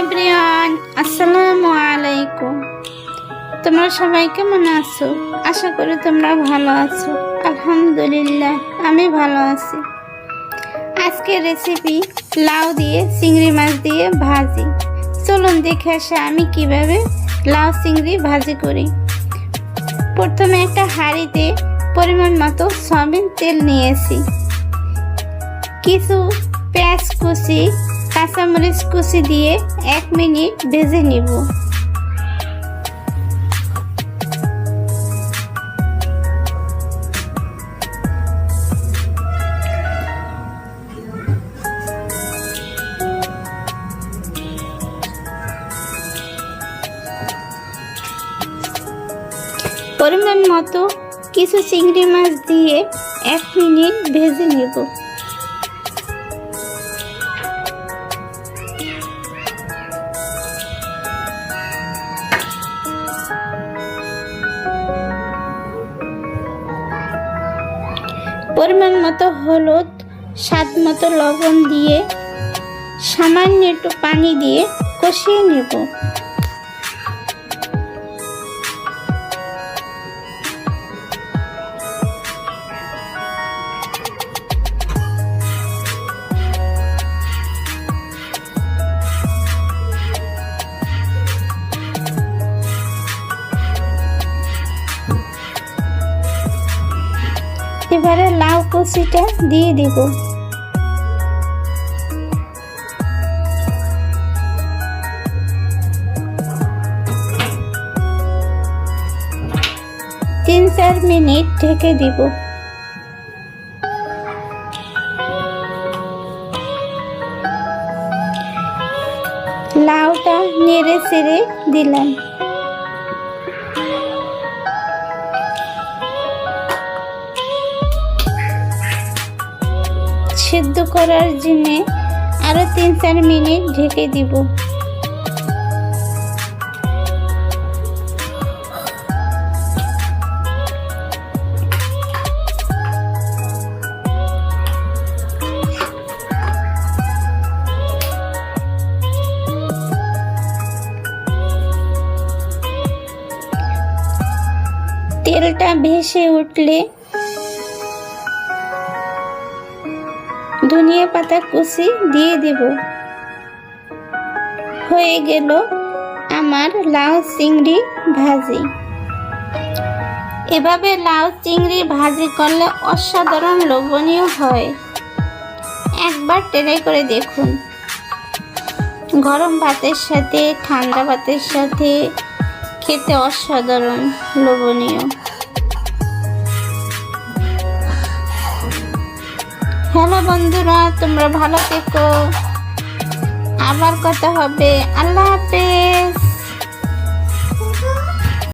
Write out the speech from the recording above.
Everyone, আসসালামু আলাইকুম। তোমরা সবাই কেমন আছো? আশা করি তোমরা ভালো আছো। আলহামদুলিল্লাহ, আমি ভালো আছি। আজকের রেসিপি লাউ দিয়ে, চিংড়ি মাছ দিয়ে ভাজি। চলুন দেখে আসে আমি কীভাবে লাউ, চিংড়ি ভাজি করি। প্রথমে একটা হাঁড়িতে পরিমাণ মতো সয়াবিন তেল নিয়েছি। কিছু পেঁয়াজ কুচি কাঁচামরিচ কুচি দিয়ে এক মিনিট ভেজে নিব। পরিমাণ মতো কিছু চিংড়ি মাছ দিয়ে এক মিনিট ভেজে নেব। পরিমাণ মতো হলুদ স্বাদ মতো লবণ দিয়ে সামান্য একটু পানি দিয়ে কষিয়ে নেব। এবারে লাউ কুচিটা দিয়ে দিব। তিন চার মিনিট ঢেকে দিব। লাউটা নেড়ে চেড়ে দিলাম। সেদ্ধ করার জন্য আরও তিন চার মিনিট ঢেকে দিব। তেলটা ভেসে উঠলে ধনিয়া পাতা কুচি দিয়ে দেব। হয়ে গেল আমার লাউ চিংড়ি ভাজি। এভাবে লাউ চিংড়ি ভাজি করলে অসাধারণ লোভনীয় হয়। একবার ট্রাই করে দেখুন। গরম ভাতের সাথে, ঠান্ডা ভাতের সাথে খেতে অসাধারণ, লোভনীয়। হ্যালো বন্ধুরা তোমরা ভালো থেকো। আবার কথা হবে। আল্লাহ হাফেজ।